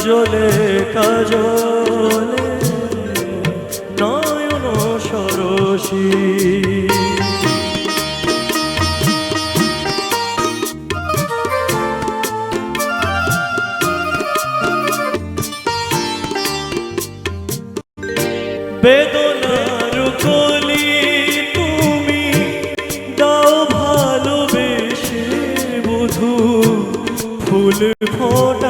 কাজলে কাজলে নয়ন সরসী। বেদনার ফুল ফোটানোর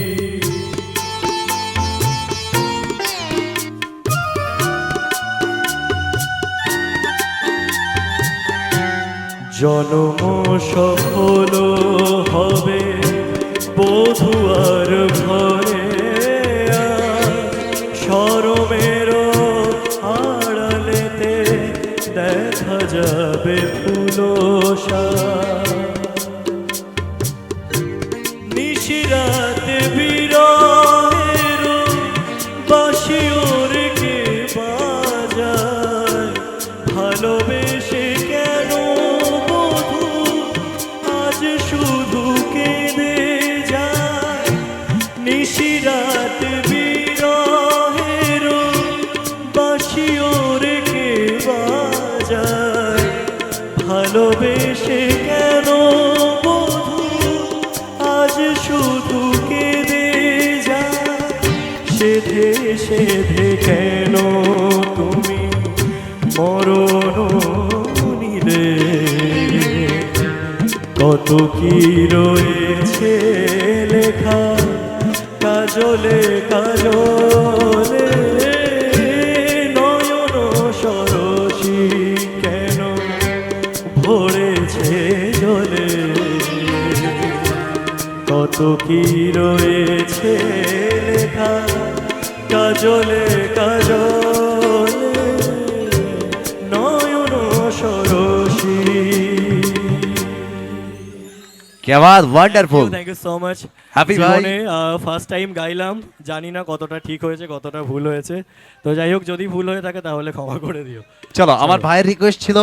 জনম সফল হবে বধুয়ার ঘরে সরমের আড়ালেতে দেখা যাবে ফুলসা বিরহের বাসিওর কে বাজায়। ভালোবেসে কেন আজ শুধু কেঁদে যায়? সেধে সেধে কেন তুমি মরণ নিলে কত কি রয়েছে কাজলে কালো নয়ন সরসী কেন ভরেছে জলে? কত কি রয়েছে লেখা? কাজলে কাজলে কে বাদ wonderful thank you so much happy ভাই ফার্স্ট টাইম গাইলাম জানি না কতটা ঠিক হয়েছে কতটা ভুল হয়েছে। তো যাই হোক যদি ভুল হয়ে থাকে তাহলে ক্ষমা করে দিও। চলো আমার ভাইয়ের রিকোয়েস্ট ছিল